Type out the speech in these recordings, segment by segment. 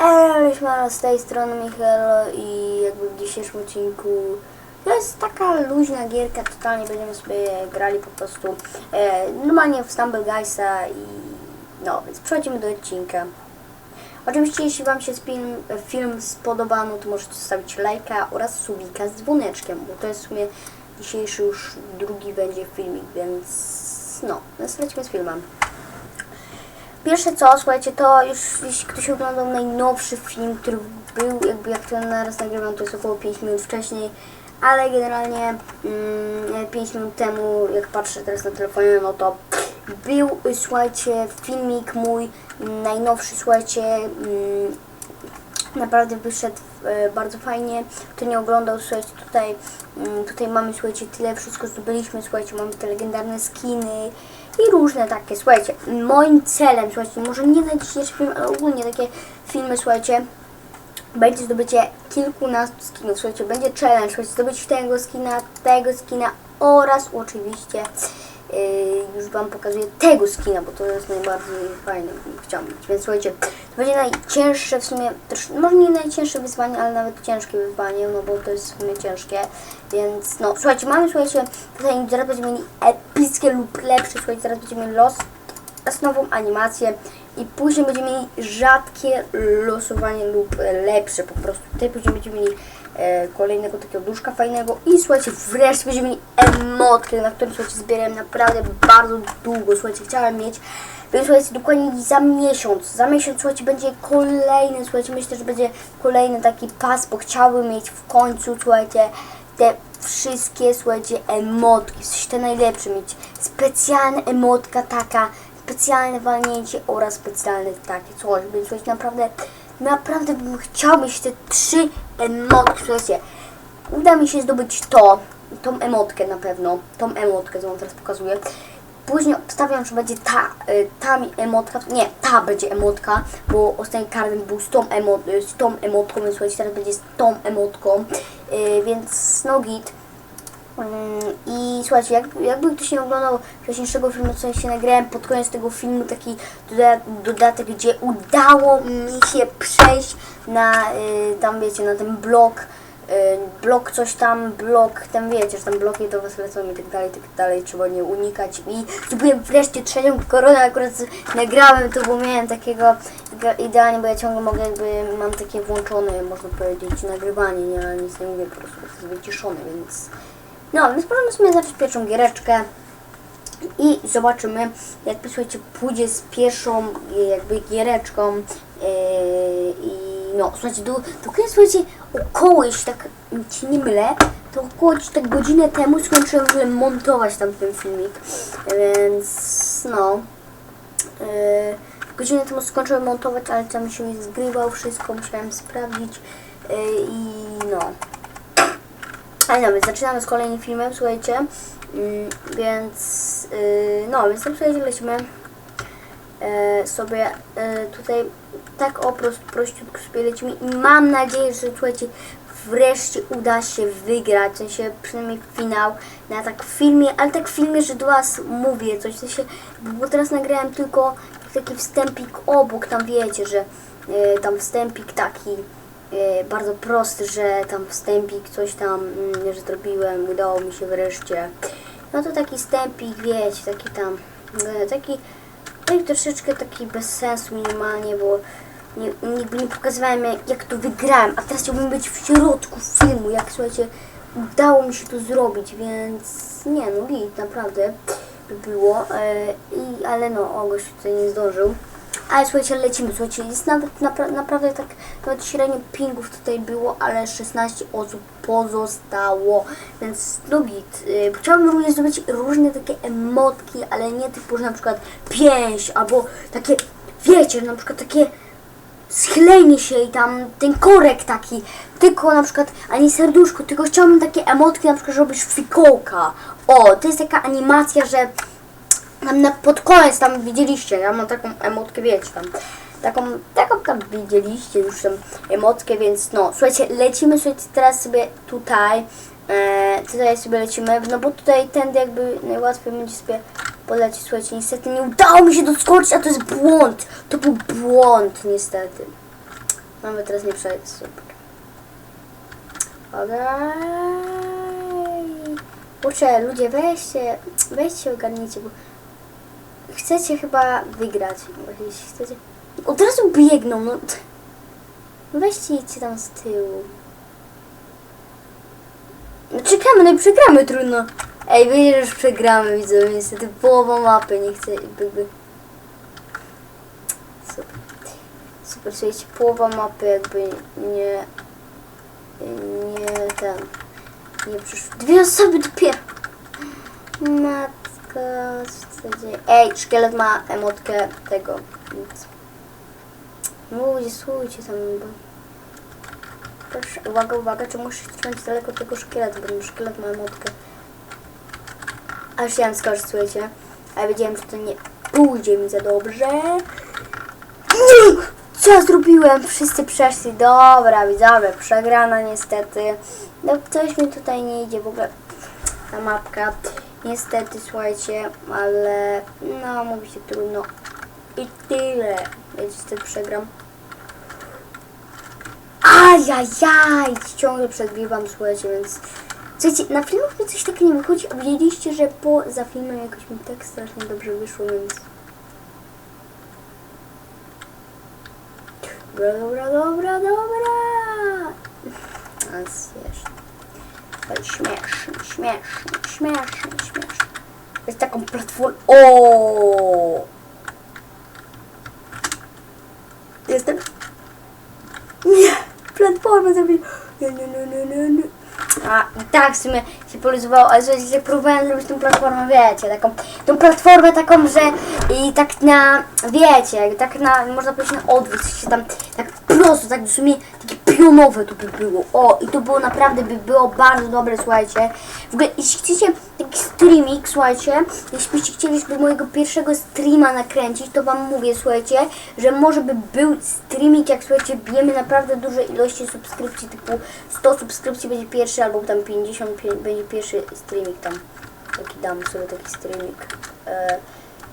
Cześć, z tej strony Michalo i jakby w dzisiejszym odcinku to jest taka luźna gierka, totalnie będziemy sobie grali po prostu e, normalnie w Stumble Guysa i no, więc przechodzimy do odcinka. Oczywiście jeśli Wam się film, film spodobał, no to możecie zostawić lajka oraz subika z dzwoneczkiem, bo to jest w sumie dzisiejszy już drugi będzie filmik, więc no, lecimy z filmem. Pierwsze co, słuchajcie, to już jeśli ktoś oglądał najnowszy film, który był, jakby jak to naraz nagrywam, to jest około 5 minut wcześniej, ale generalnie mm, 5 minut temu, jak patrzę teraz na telefonie, no to był, słuchajcie, filmik mój najnowszy, słuchajcie, mm, naprawdę wyszedł e, bardzo fajnie. Kto nie oglądał, słuchajcie, tutaj, mm, tutaj mamy, słuchajcie, tyle wszystko zdobyliśmy, słuchajcie, mamy te legendarne skiny i różne takie, słuchajcie, moim celem, słuchajcie, może nie na dzisiejszy film, ale ogólnie takie filmy, słuchajcie, będzie zdobycie kilkunastu skinów, słuchajcie, będzie challenge, słuchajcie, zdobyć tego skina, tego skina oraz oczywiście już Wam pokazuję tego skina, bo to jest najbardziej fajne, chciałam mieć. Więc słuchajcie, to będzie najcięższe w sumie, też, może nie najcięższe wyzwanie, ale nawet ciężkie wyzwanie, no bo to jest w sumie ciężkie. Więc no, słuchajcie, mamy, słuchajcie, tutaj zaraz będziemy mieli epickie lub lepsze, słuchajcie, zaraz będziemy mieli los, z nową animację i później będziemy mieli rzadkie losowanie lub lepsze po prostu. Tutaj później będziemy mieli kolejnego takiego duszka fajnego. I słuchajcie, wreszcie będziemy mieli emotkę, na którym słuchajcie zbierałem naprawdę bardzo długo, słuchajcie, chciałem mieć. Więc słuchajcie, dokładnie za miesiąc, za miesiąc słuchajcie, będzie kolejny, słuchajcie, myślę, że będzie kolejny taki pas, bo chciałbym mieć w końcu, słuchajcie, te wszystkie, słuchajcie, emotki, sensie te najlepsze mieć. Specjalna emotka taka, specjalne walnięcie oraz specjalne takie coś, więc słuchajcie, naprawdę, naprawdę bym chciał mieć te trzy emotki, słuchajcie. Uda mi się zdobyć to, tą emotkę na pewno, tą emotkę, co wam teraz pokazuję. Później obstawiam, że będzie ta, y, ta emotka, nie, ta będzie emotka, bo ostatni karnet był z tą, emo, z tą emotką, więc słuchajcie, teraz będzie z tą emotką, y, więc no git. Mm, I słuchajcie, jak, jakby ktoś nie oglądał wcześniejszego filmu, co ja się nagrałem pod koniec tego filmu, taki doda dodatek, gdzie udało mi się przejść na, y, tam wiecie, na ten blok, y, blok coś tam, blok, tam wiecie, że tam bloki do was lecą i tak dalej, tak dalej, trzeba nie unikać. I zdobyłem wreszcie trzecią koronę, akurat nagrałem to, bo miałem takiego idealnie, bo ja ciągle mogę jakby, mam takie włączone, można powiedzieć, nagrywanie, nie, nic nie mówię, po prostu jest wyciszone, więc... No, więc możemy zacząć pierwszą giereczkę i zobaczymy, jak słuchajcie, pójdzie z pierwszą e, jakby giereczką e, i no, słuchajcie, do, do słuchajcie, około, jeśli tak się nie mylę, to około tak godzinę temu skończyłem w ogóle montować tam ten filmik, więc no, e, godzinę temu skończyłem montować, ale tam się nie zgrywał wszystko, musiałem sprawdzić e, i no, ale więc zaczynamy z kolejnym filmem, słuchajcie. Mm, więc, yy, no, więc tam słuchajcie, lecimy e, sobie e, tutaj tak o prost, prościutko sobie lecimy i mam nadzieję, że słuchajcie, wreszcie uda się wygrać, w sensie przynajmniej finał na tak filmie, ale tak w filmie, że do Was mówię coś, w sensie, bo teraz nagrałem tylko taki wstępik obok, tam wiecie, że e, tam wstępik taki bardzo prosty, że tam wstępik coś tam, mm, że zrobiłem, udało mi się wreszcie. No to taki wstępik, wiecie, taki tam, e, taki, taki troszeczkę taki bez sensu minimalnie, bo nie, jakby nie pokazywałem jak, jak to wygrałem, a teraz chciałbym być w środku filmu, jak słuchajcie, udało mi się to zrobić, więc nie no, git, naprawdę by było, e, i, ale no, Ogoś tutaj nie zdążył. Ale słuchajcie, lecimy, słuchajcie, jest nawet napra naprawdę tak, nawet średnio pingów tutaj było, ale 16 osób pozostało, więc git. Yy, chciałabym również zrobić różne takie emotki, ale nie typu, że na przykład pięść, albo takie, wiecie, na przykład takie schylenie się i tam ten korek taki, tylko na przykład, ani serduszko, tylko chciałabym takie emotki na przykład, że robisz fikołka. O, to jest taka animacja, że tam na, pod koniec tam widzieliście, ja mam taką emotkę, wiecie tam, taką, taką tam widzieliście już tam emotkę, więc no, słuchajcie, lecimy słuchajcie teraz sobie tutaj, e, tutaj sobie lecimy, no bo tutaj tędy jakby najłatwiej będzie sobie polecieć, słuchajcie, niestety nie udało mi się doskoczyć, a to jest błąd, to był błąd niestety. Mamy teraz nie przejść. Super. Okej. Kurczę, ludzie, weźcie, weźcie, ogarnijcie, bo chcecie chyba wygrać. Jeśli chcecie... Od razu biegną, no. No Weźcie idźcie tam z tyłu. No czekamy, no i przegramy, trudno. Ej, wiecie, że przegramy, widzę, niestety połowa mapy nie chce, jakby... Super. Super, słuchajcie, połowa mapy jakby nie... Nie ten... Nie przyszło. Dwie osoby dopiero. Matka, Ej, szkielet ma emotkę tego, więc... No ludzie, słuchajcie tam, bo... Proszę, uwaga, uwaga, czy muszę trzymać daleko tego szkieletu, bo szkielet ma emotkę. Aż chciałem skoczyć, słuchajcie. Ale wiedziałem, że to nie pójdzie mi za dobrze. Co ja zrobiłem? Wszyscy przeszli. Dobra, widzowie, przegrana niestety. No coś mi tutaj nie idzie w ogóle. Ta mapka. Niestety, słuchajcie, ale no, mówi się trudno. I tyle. Ja niestety przegram. Ajajaj! Ciągle przegrywam, słuchajcie, więc... Słuchajcie, na filmach mi coś takiego nie wychodzi, a wiedzieliście, że po za filmem jakoś mi tak strasznie dobrze wyszło, więc... Dobra, dobra, dobra, dobra! A śmieszne. Ale śmieszne, śmieszne, śmieszne, śmieszne. Jest taką platformą... O! Jestem... Nie! Platformę zrobić. Nie, nie, nie, nie, nie. A i tak w sumie się poluzowało, ale że próbowałem zrobić tą platformę, wiecie, taką, tą platformę taką, że i tak na, wiecie, tak na, można powiedzieć na odwrót, się tam, tak prosto, tak w sumie pionowe to by było, o, i to było naprawdę, by było bardzo dobre, słuchajcie, w ogóle, jeśli chcecie taki streaming, słuchajcie, jeśli byście chcieli, żeby mojego pierwszego streama nakręcić, to wam mówię, słuchajcie, że może by był streaming, jak, słuchajcie, bijemy naprawdę duże ilości subskrypcji, typu 100 subskrypcji będzie pierwszy, albo tam 55 będzie pierwszy streaming tam. Taki dam sobie taki streaming. E,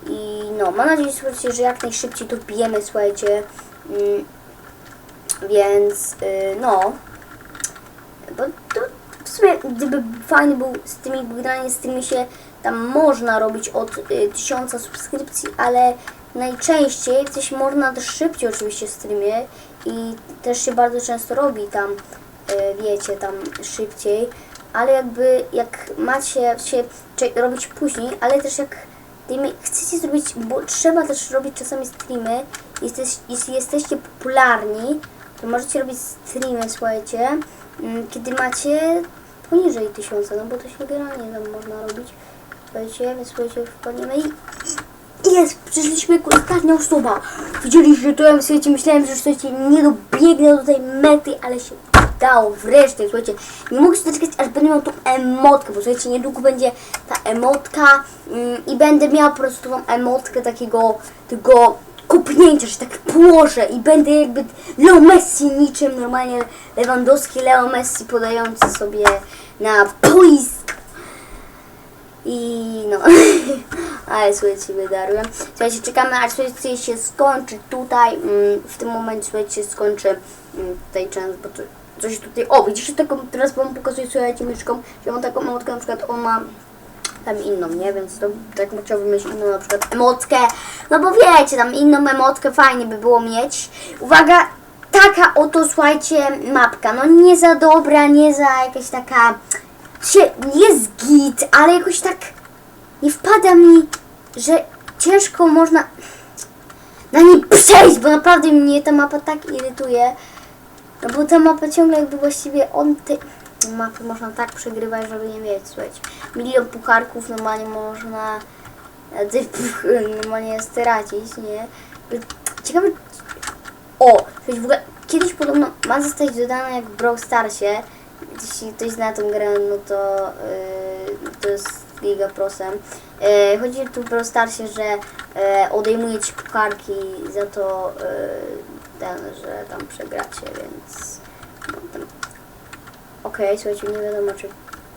I no, mam nadzieję, słuchajcie, że jak najszybciej to bijemy, słuchajcie. Mm, więc y, no. Bo to w sumie, gdyby fajny był streaming, bo generalnie streamy się tam można robić od y, 1000 subskrypcji, ale najczęściej coś można też szybciej oczywiście streamie i też się bardzo często robi tam, y, wiecie, tam szybciej, ale jakby jak macie się robić później, ale też jak tymi chcecie zrobić, bo trzeba też robić czasami streamy, jeśli jesteście popularni, możecie robić streamy, słuchajcie, mm, kiedy macie poniżej tysiąca, no bo to się generalnie tam można robić. Słuchajcie, więc słuchajcie, wpadniemy i jest, przyszliśmy jako ostatnia osoba. Widzieliście to, ja słuchajcie, myślałem, że słuchajcie, nie dobiegnę do tej mety, ale się udało wreszcie, słuchajcie. Nie mogę się doczekać, aż będę miał tą emotkę, bo słuchajcie, niedługo będzie ta emotka mm, i będę miała po prostu tą emotkę takiego, tego kopnięcia, że tak położę i będę jakby Leo Messi niczym normalnie Lewandowski, Leo Messi podający sobie na boisk. I no, ale słuchajcie, wydarłem. Słuchajcie, czekamy aż słuchajcie się skończy tutaj, mm, w tym momencie słuchajcie skończy mm, tutaj część, bo coś tutaj, o widzicie taką, teraz wam pokazuję słuchajcie myszką, że mam taką emotkę, na przykład on ma tam inną, nie, więc to tak chciałbym mieć inną na przykład emotkę, no bo wiecie, tam inną emotkę fajnie by było mieć. Uwaga, taka oto słuchajcie mapka, no nie za dobra, nie za jakaś taka, jest git, ale jakoś tak nie wpada mi, że ciężko można na niej przejść, bo naprawdę mnie ta mapa tak irytuje. No bo ta mapa ciągle jakby właściwie on te mapy można tak przegrywać, żeby nie mieć, słuchajcie. Milion pucharków normalnie można e, puch- normalnie stracić, nie? Ciekawe, o, w ogóle kiedyś podobno ma zostać dodane jak w Brawl Starsie. Jeśli ktoś zna tę grę, no to yy, to jest Liga Prosem. Yy, chodzi tu w Brawl Starsie, że yy, odejmuje ci pucharki za to yy, ten, że tam przegracie, więc no, tam. Okej, słuchajcie, nie wiadomo czy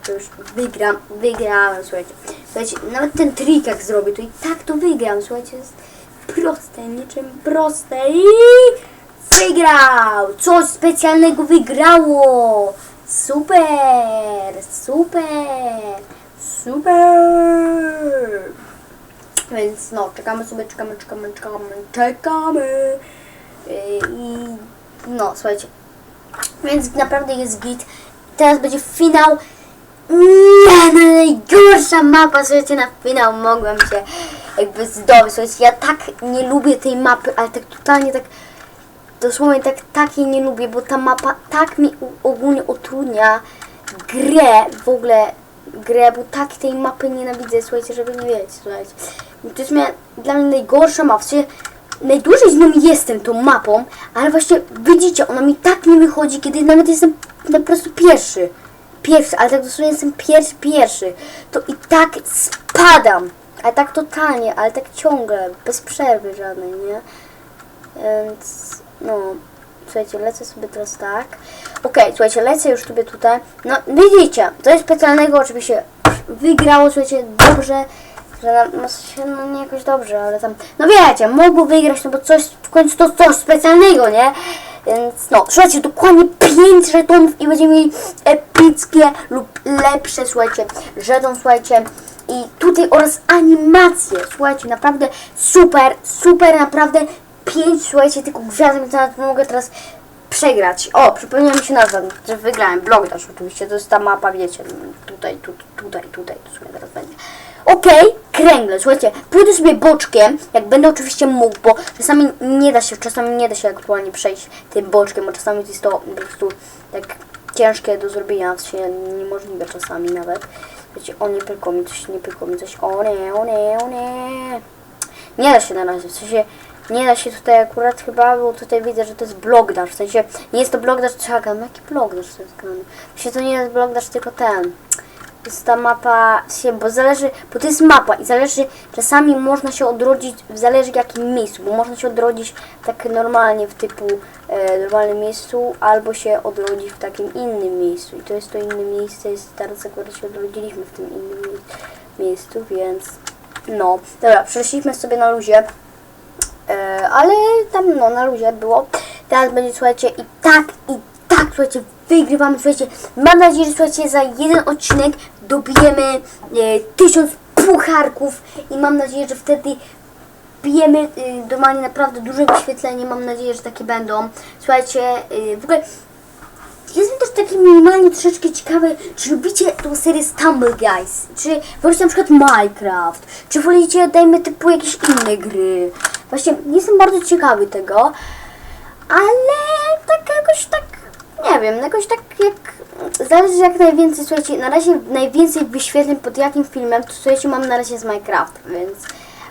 to już wygram, wygrałem, słuchajcie. Słuchajcie, nawet ten trik jak zrobię, to i tak to wygram, słuchajcie, jest proste, niczym proste i wygrał! Coś specjalnego wygrało! Super! Super! Super! Więc no, czekamy sobie, czekamy, czekamy, czekamy, czekamy. Yy, I no, słuchajcie. Więc naprawdę jest git. Teraz będzie finał. Nie, no najgorsza mapa, słuchajcie, na finał mogłem się jakby zdobyć. Słuchajcie, ja tak nie lubię tej mapy, ale tak totalnie tak dosłownie tak, tak jej nie lubię, bo ta mapa tak mi ogólnie utrudnia grę, w ogóle grę, bo tak tej mapy nienawidzę, słuchajcie, żeby nie wiedzieć, słuchajcie. To jest mnie, dla mnie najgorsza mapa, sensie najdłużej z nią jestem tą mapą, ale właśnie widzicie, ona mi tak nie wychodzi, kiedy nawet jestem po prostu pierwszy. Pierwszy, ale tak dosłownie jestem pierwszy, pierwszy, to i tak spadam. Ale tak totalnie, ale tak ciągle, bez przerwy żadnej, nie? Więc no, słuchajcie, lecę sobie teraz tak. Okej, słuchajcie, lecę już sobie tutaj. No, widzicie, coś specjalnego oczywiście wygrało, słuchajcie, dobrze, że no, się, no nie jakoś dobrze, ale tam, no wiecie, mogło wygrać, no bo coś, w końcu to coś specjalnego, nie? Więc no, słuchajcie, dokładnie 5 żetonów i będziemy mieli epickie lub lepsze, słuchajcie, żeton, słuchajcie, i tutaj oraz animacje, słuchajcie, naprawdę super, super, naprawdę 5, słuchajcie, tylko gwiazdek, więc nawet mogę teraz przegrać. O, przypomniała mi się nazwa, że wygrałem, Blog Dash oczywiście, to jest ta mapa, wiecie, tutaj, tu, tutaj, tutaj, to sobie teraz będzie. Okej, kręgle, słuchajcie, pójdę sobie boczkiem, jak będę oczywiście mógł, bo czasami nie da się, czasami nie da się aktualnie przejść tym boczkiem, bo czasami jest to po prostu tak ciężkie do zrobienia, w sensie niemożliwe czasami nawet. Wiecie, o nie tylko mi coś, nie tylko mi coś, o nie, o nie, o nie. Nie da się na razie, w sensie nie da się tutaj akurat chyba, bo tutaj widzę, że to jest blogdash, w sensie nie jest to blogdash, czekam, no jaki blogdash to jest? W sensie to nie jest blogdash, tylko ten. Ta mapa, się, bo zależy, bo to jest mapa i zależy, czasami można się odrodzić, zależy w jakim miejscu, bo można się odrodzić tak normalnie w typu e, normalnym miejscu, albo się odrodzić w takim innym miejscu. I to jest to inne miejsce, jest teraz akurat się odrodziliśmy w tym innym mie- miejscu, więc no, dobra, przeszliśmy sobie na luzie, e, ale tam no na luzie było, teraz będzie, słuchajcie, i tak, i tak, słuchajcie, wygrywamy, słuchajcie, mam nadzieję, że słuchajcie, za jeden odcinek dobijemy e, tysiąc pucharków i mam nadzieję, że wtedy bijemy y, normalnie naprawdę duże wyświetlenie, mam nadzieję, że takie będą. Słuchajcie, y, w ogóle jestem też taki minimalnie troszeczkę ciekawy, czy lubicie tą serię Stumble Guys, czy wolicie na przykład Minecraft, czy wolicie, dajmy typu jakieś inne gry. Właśnie jestem bardzo ciekawy tego, ale tak jakoś tak, nie wiem, jakoś tak jak, zależy jak najwięcej, słuchajcie, na razie najwięcej wyświetleń pod jakim filmem, to słuchajcie, mam na razie z Minecraft, więc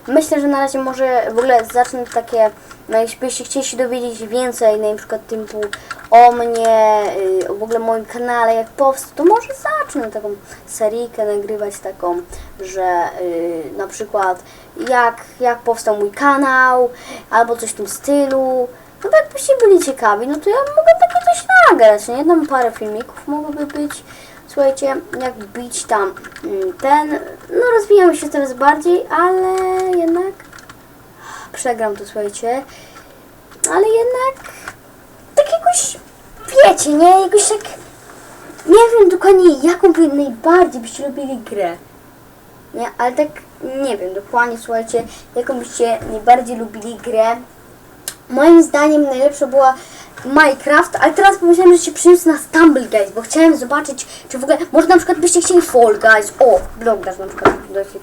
myślę, że na razie może w ogóle zacznę takie, no jeśli chcieli się dowiedzieć więcej, na przykład typu o mnie, y, w ogóle moim kanale, jak powstał, to może zacznę taką seryjkę nagrywać taką, że y, na przykład jak, jak powstał mój kanał, albo coś w tym stylu. No bo jakbyście byli ciekawi, no to ja mogę takie coś nagrać, nie? Tam parę filmików mogłoby być. Słuchajcie, jak bić tam mm, ten, no rozwijam się coraz bardziej, ale jednak przegram to, słuchajcie. Ale jednak tak jakoś, wiecie, nie? Jakoś tak, nie wiem dokładnie jaką wy najbardziej byście lubili grę. Nie, ale tak, nie wiem dokładnie, słuchajcie, jaką byście najbardziej lubili grę. Moim zdaniem najlepsza była Minecraft, ale teraz pomyślałem, że się przyniósł na Stumble Guys, bo chciałem zobaczyć, czy w ogóle, może na przykład byście chcieli Fall Guys, o, Blogdash na przykład,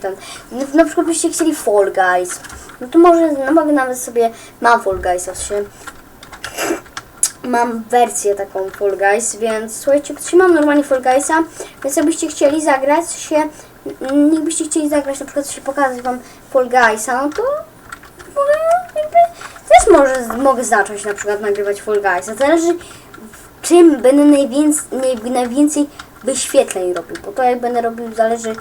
ten, no, na przykład byście chcieli Fall Guys, no to może, no mogę nawet sobie, mam Fall Guys, sensie, mam wersję taką Fall Guys, więc słuchajcie, trzymam normalnie Fall Guysa, więc jakbyście chcieli zagrać się, jakbyście chcieli zagrać, na przykład się pokazać wam Fall Guysa, no to może, mogę zacząć na przykład nagrywać Fall Guysa. Zależy w czym będę najwięcej, naj, najwięcej wyświetleń robił, bo to jak będę robił zależy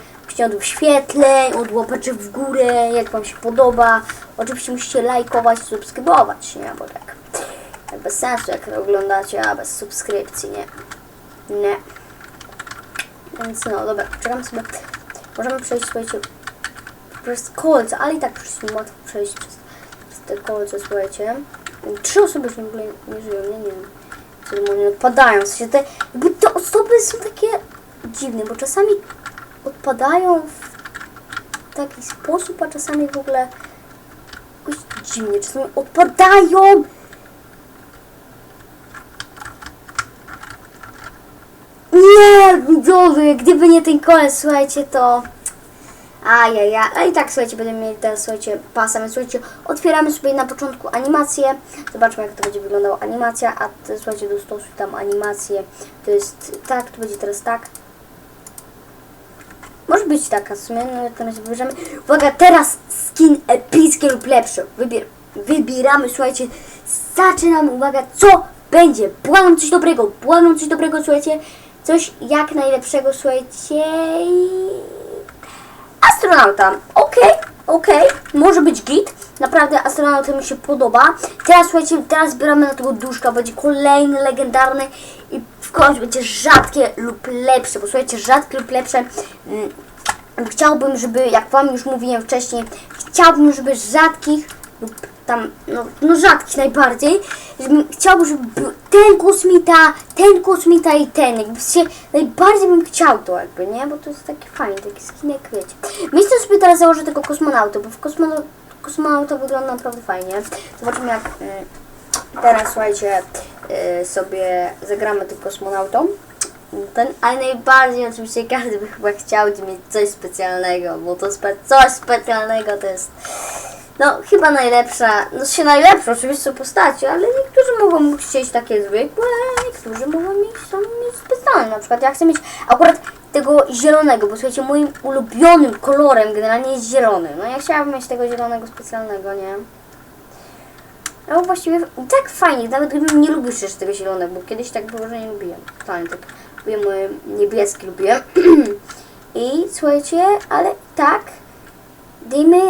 od wyświetleń, od łapaczy w górę, jak Wam się podoba. Oczywiście musicie lajkować, subskrybować, nie? Bo tak, bez sensu jak oglądacie, a bez subskrypcji, nie? Nie. Więc no, dobra, czekam sobie. Możemy przejść, słuchajcie, przez kolce, ale i tak przecież łatwo przejść przez te kolce, słuchajcie. trzy osoby już w ogóle nie żyją, nie, nie wiem. Co odpadają, w sensie te, jakby te osoby są takie dziwne, bo czasami odpadają w taki sposób, a czasami w ogóle jakoś dziwnie, czasami odpadają. Nie, widzowie, gdyby nie ten koleś, słuchajcie, to... Ajaja, a i tak, słuchajcie, będziemy mieli teraz, słuchajcie, pasem, słuchajcie, otwieramy sobie na początku animację, zobaczmy jak to będzie wyglądała animacja, a ty, słuchajcie, dostosuj tam animację, to jest tak, to będzie teraz tak. Może być taka, w sumie, no teraz wybierzemy. Uwaga, teraz skin epicki lub lepszy, Wybier wybieramy, słuchajcie, zaczynamy, uwaga, co będzie, błagam coś dobrego, błagam coś dobrego, słuchajcie, coś jak najlepszego, słuchajcie, Astronauta. Okej, okej, może być git. Naprawdę astronauta mi się podoba. Teraz słuchajcie, teraz zbieramy na tego duszka, będzie kolejny legendarny i w końcu będzie rzadkie lub lepsze, bo słuchajcie, rzadkie lub lepsze. Mm, chciałbym, żeby, jak Wam już mówiłem wcześniej, chciałbym, żeby rzadkich lub tam, no, no rzadkich najbardziej, chciałbym, żeby był ten kosmita, ten kosmita i ten, się, najbardziej bym chciał to jakby, nie, bo to jest takie fajne, taki skinek, wiecie. Myślę sobie teraz założę tego kosmonauta, bo w kosmonauta wygląda naprawdę fajnie. Zobaczymy jak mm, teraz, słuchajcie, y, sobie zagramy tym kosmonautą. Ten, ale najbardziej oczywiście każdy by chyba chciał mieć coś specjalnego, bo to spe, coś specjalnego to jest no chyba najlepsza, no się najlepsze oczywiście są postacie, ale niektórzy mogą chcieć takie zwykłe, niektórzy mogą mieć, są mieć specjalne. Na przykład ja chcę mieć akurat tego zielonego, bo słuchajcie, moim ulubionym kolorem generalnie jest zielony. No ja chciałabym mieć tego zielonego specjalnego, nie? No właściwie tak fajnie, nawet gdybym nie lubił jeszcze tego zielonego, bo kiedyś tak było, że nie lubiłem. Totalnie tak lubię moje niebieskie, lubię. I słuchajcie, ale tak, dajmy,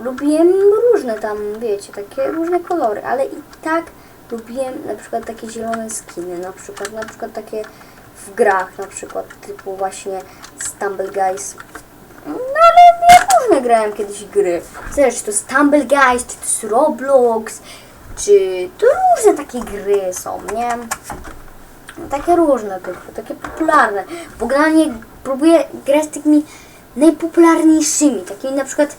lubiłem różne tam, wiecie, takie różne kolory, ale i tak lubiłem na przykład takie zielone skiny, na przykład, na przykład takie w grach, na przykład typu właśnie Stumble Guys. No ale ja różne grałem kiedyś gry. Zależy, czy to Stumble Guys, czy to jest Roblox, czy to różne takie gry są, nie? Takie różne typy, takie popularne. Bo próbuję grać z takimi najpopularniejszymi, takimi na przykład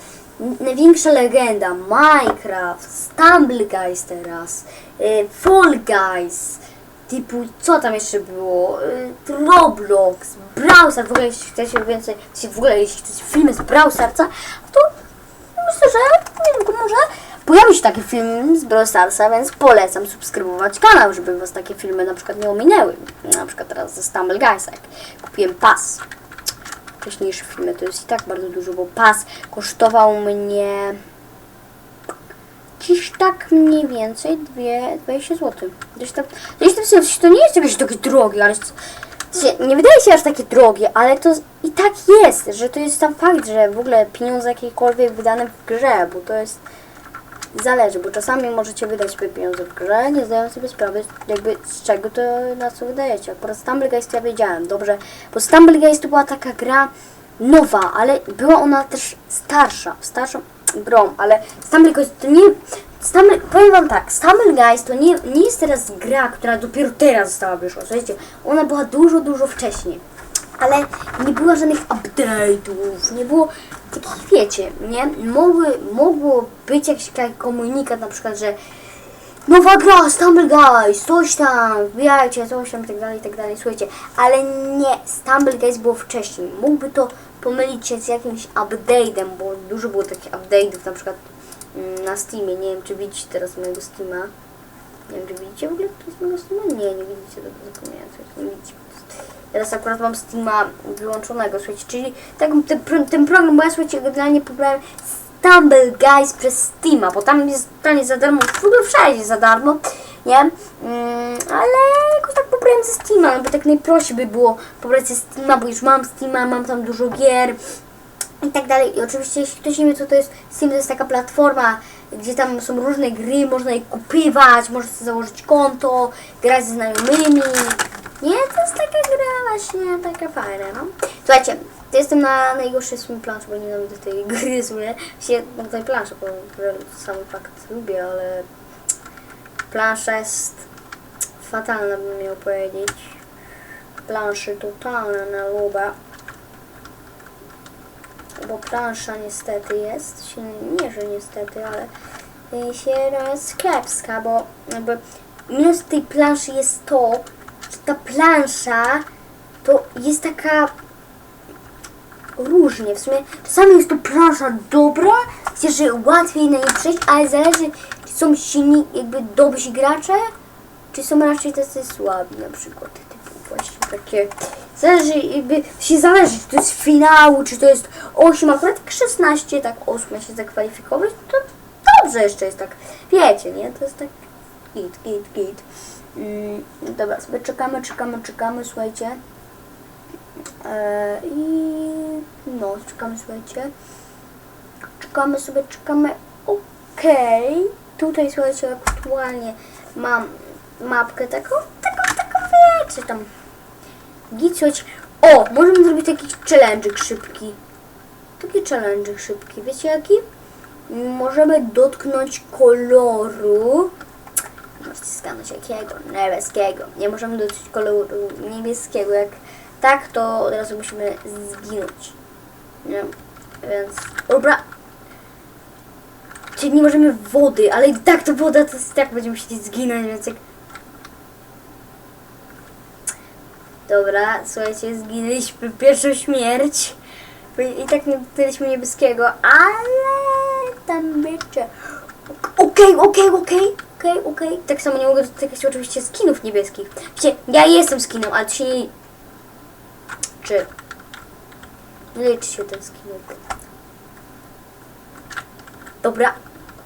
największa legenda, Minecraft, Stumble Guys teraz, y, Fall Guys, typu, co tam jeszcze było, y, Roblox, Browser, w ogóle jeśli chcecie więcej, jeśli w ogóle jeśli chcecie filmy z Browserca, to myślę, że niedługo może pojawi się taki film z Brawl Starsa, więc polecam subskrybować kanał, żeby was takie filmy na przykład nie ominęły. Na przykład teraz ze Stumble Guys, jak kupiłem pas. Wcześniejsze filmy to jest i tak bardzo dużo, bo pas kosztował mnie dziś tak mniej więcej dwie, 20 zł. Gdzieś tam, gdzieś tam to nie jest jakieś takie drogie, ale nie wydaje się aż takie drogie, ale to i tak jest, że to jest tam fakt, że w ogóle pieniądze jakiekolwiek wydane w grze, bo to jest zależy, bo czasami możecie wydać sobie pieniądze w grze, nie zdając sobie sprawy jakby z czego to na co wydajecie. Akurat Stumble Guys to ja wiedziałem, dobrze, bo Stumble Guys to była taka gra nowa, ale była ona też starsza, starszą grą, ale Stumble Guys to nie... Stumble, powiem wam tak, Stumble Guys to nie, nie jest teraz gra, która dopiero teraz została wyszła, słuchajcie, ona była dużo, dużo wcześniej ale nie było żadnych update'ów, nie było takich, wiecie, nie? Mogły, mogło być jakiś komunikat na przykład, że nowa gra, Stumble Guys, coś tam, wbijajcie, coś tam, tak dalej, tak dalej, słuchajcie, ale nie, Stumble Guys było wcześniej, mógłby to pomylić się z jakimś update'em, bo dużo było takich update'ów, na przykład mm, na Steamie, nie wiem, czy widzicie teraz mojego Steama, nie wiem, czy widzicie w ogóle to jest mojego Steama? Nie, nie widzicie, to zapomniałem, nie widzicie. Teraz akurat mam Steama wyłączonego, słuchajcie, czyli tak, ten, ten program, bo ja słuchajcie, generalnie pobrałem Stumble Guys przez Steama, bo tam jest totalnie za darmo, w ogóle wszędzie za darmo, nie? Mm, ale jakoś tak pobrałem ze Steama, no bo tak najprościej by było pobrać ze Steama, bo już mam Steama, mam tam dużo gier, i tak dalej. I oczywiście, jeśli ktoś nie wie, co to jest Steam, to jest taka platforma, gdzie tam są różne gry, można je kupywać, można założyć konto, grać ze znajomymi. Nie, to jest taka gra właśnie, taka fajna, no. Słuchajcie, to jestem na najgorszej swym planszy, bo nienawidzę tej gry w sumie. Się na tej planszy, bo sam fakt lubię, ale Plansza jest fatalna, bym miał powiedzieć. Planszy totalna na luba. Bo plansza niestety jest, się- nie że niestety, ale się no, jest kiepska, bo jakby minus tej planszy jest to, ta plansza to jest taka różnie. W sumie czasami jest to plansza dobra, że łatwiej na niej przejść, ale zależy, czy są silni, jakby dobrzy gracze, czy są raczej tacy słabi na przykład. Typu właśnie takie. Zależy, jakby się zależy, czy to jest finału, czy to jest 8, akurat tak 16, tak 8 się zakwalifikować, to dobrze jeszcze jest tak. Wiecie, nie? To jest tak git, git, git. Dobra, sobie czekamy, czekamy, czekamy, słuchajcie. E, I no, czekamy, słuchajcie. Czekamy sobie, czekamy. Okej. Tutaj, słuchajcie, aktualnie mam mapkę taką, taką, taką, wiecie, tam. Słuchajcie. O, możemy zrobić taki challenge szybki. Taki challenge szybki. Wiecie jaki? Możemy dotknąć koloru. Skanąć jakiego? Niebieskiego. Nie możemy dotknąć koloru niebieskiego. Jak tak, to od razu musimy zginąć. Nie? Więc, dobra. Czyli nie możemy wody, ale i tak to woda, to jest tak będziemy musieli zginąć, więc jak... Dobra, słuchajcie, zginęliśmy pierwszą śmierć. I tak nie dotknęliśmy niebieskiego, ale tam wiecie... Okej, okej, okej, okej, okej. Tak samo nie mogę dotykać oczywiście skinów niebieskich. Wiecie, ja jestem skinem, ale ci. Czy... Liczy się ten skin. Dobra.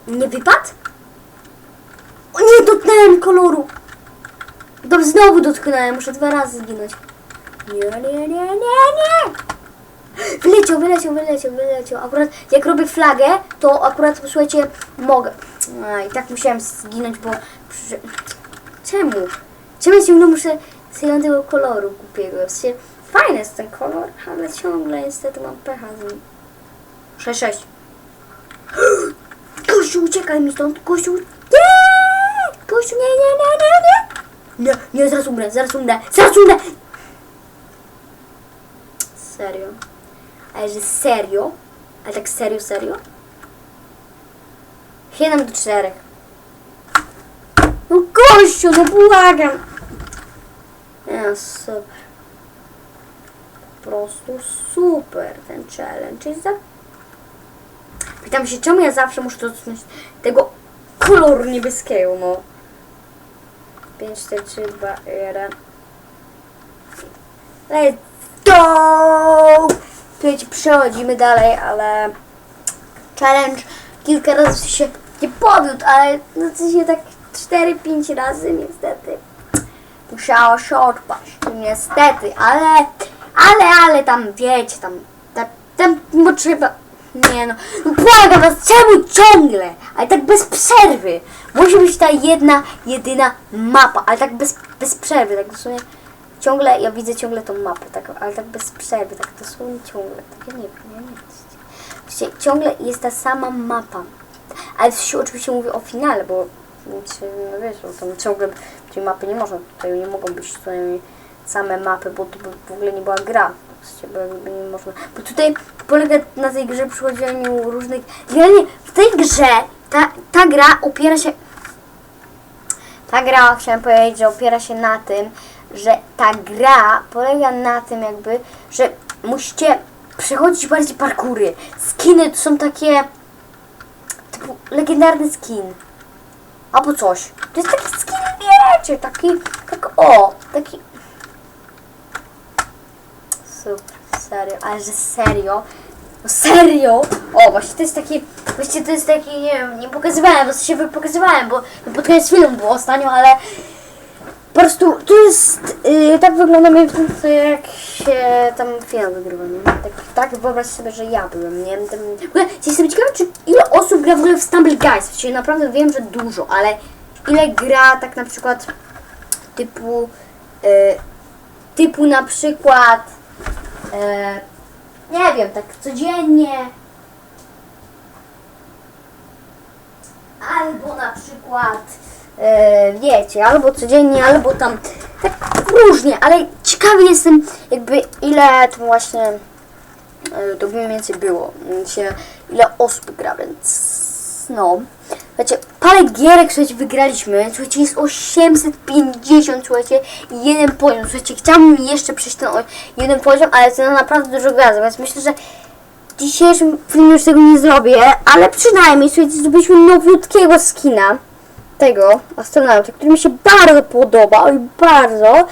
Nie wypadł? O nie, dotknąłem koloru. Dobrze, znowu dotknąłem. Muszę dwa razy zginąć. Nie, nie, nie, nie, nie. Wyleciał, wyleciał, wyleciał, wyleciał. Akurat jak robię flagę, to akurat, posłuchajcie, mogę. A, I tak musiałem zginąć, bo... Czemu? Czemu ja ciągle muszę sobie tego koloru głupiego? W sensie, fajny jest ten kolor, ale ciągle niestety mam pecha z nim. 6-6. Kościół, uciekaj mi stąd, Kościół. Nie! Kościół, nie, nie, nie, nie, nie. Nie, nie, zaraz umrę, zaraz umrę, zaraz umrę. Serio? Ale że serio? Ale tak serio, serio? 7 do 4. No gościu, no błagam. Ja, super. Po prostu super ten challenge jest za... Pytam się, czemu ja zawsze muszę dotknąć tego koloru niebieskiego, no. 5, 4, 3, 2, 1. Let's go! Słuchajcie, przechodzimy dalej, ale challenge kilka razy się nie powiódł, ale no to się tak 4-5 razy niestety musiało się odpaść. Niestety, ale, ale, ale tam wiecie, tam, tam, tam bo trzeba, nie no, no błagam was, czemu ciągle, ale tak bez przerwy. Musi być ta jedna, jedyna mapa, ale tak bez, bez przerwy, tak dosłownie ciągle, ja widzę ciągle tą mapę, tak, ale tak bez przerwy, tak dosłownie ciągle, tak ja nie wiem, nie wiem. Ciągle jest ta sama mapa, ale się oczywiście mówi o finale, bo czy, no wiesz, bo tam ciągle tej mapy nie można, tutaj nie mogą być tutaj same mapy, bo to by w ogóle nie była gra. Bo nie można. Bo tutaj polega na tej grze przychodzeniu różnych. Generalnie w tej grze ta, ta gra opiera się. Ta gra, chciałem powiedzieć, że opiera się na tym, że ta gra polega na tym jakby, że musicie przechodzić bardziej parkury. Skiny to są takie typu legendarny skin. Albo coś. To jest taki skin, wiecie, taki, tak o, taki... Super, serio, ale że serio, no serio, o, właśnie to jest taki, właśnie to jest taki, nie wiem, nie pokazywałem, bo się pokazywałem, bo bo pod koniec filmu było ostatnio, ale po prostu to jest, yy, tak wygląda mniej więcej jak się tam film wygrywa, nie? Tak, tak wyobraź sobie, że ja byłem, nie? Tam, w jestem czy ile osób gra w ogóle w Stumble Guys, czyli naprawdę wiem, że dużo, ale ile gra tak na przykład typu, yy, typu na przykład, yy, nie wiem, tak codziennie, albo na przykład e, wiecie, albo codziennie, albo tam tak różnie, ale ciekawy jestem jakby ile to właśnie e, to mniej więcej było, się, ile osób gra, więc no. Słuchajcie, parę gierek, słuchajcie, wygraliśmy. Słuchajcie, jest 850, słuchajcie, i jeden poziom. Słuchajcie, chciałabym jeszcze przejść ten jeden poziom, ale to naprawdę dużo gazu, więc myślę, że w dzisiejszym filmie już tego nie zrobię, ale przynajmniej, słuchajcie, zrobiliśmy nowiutkiego skina tego astronauta, który mi się bardzo podoba, oj bardzo.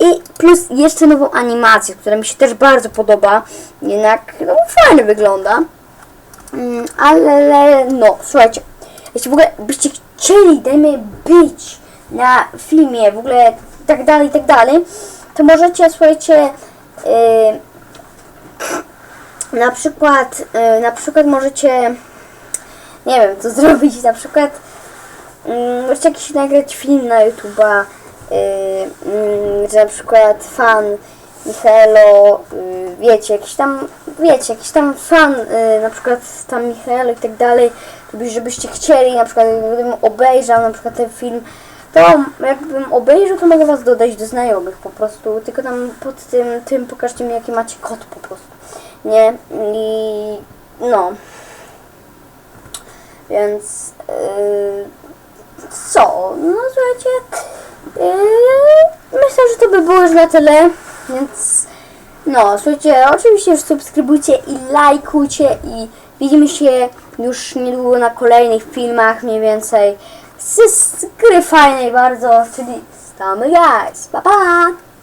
I plus jeszcze nową animację, która mi się też bardzo podoba. Jednak, no fajnie wygląda. Mm, ale no, słuchajcie, jeśli w ogóle byście chcieli, dajmy być na filmie, w ogóle tak dalej, tak dalej, to możecie, słuchajcie, yy, na przykład, yy, na przykład możecie, nie wiem, co zrobić, na przykład yy, możecie jakiś nagrać film na YouTube'a, yy, yy, że na przykład fan Michaelo, y, wiecie, jakiś tam, wiecie, jakiś tam fan, y, na przykład tam Michaelo i tak dalej, żeby- żebyście chcieli, na przykład gdybym obejrzał na przykład ten film, to jakbym obejrzał, to mogę was dodać do znajomych po prostu, tylko tam pod tym, tym pokażcie mi jaki macie kod po prostu, nie, i no, więc yy, co, no słuchajcie, yy, myślę, że to by było już na tyle, więc no, słuchajcie, oczywiście już subskrybujcie i lajkujcie i widzimy się już niedługo na kolejnych filmach mniej więcej. Z, z gry fajnej bardzo, czyli Stamy Guys, pa pa!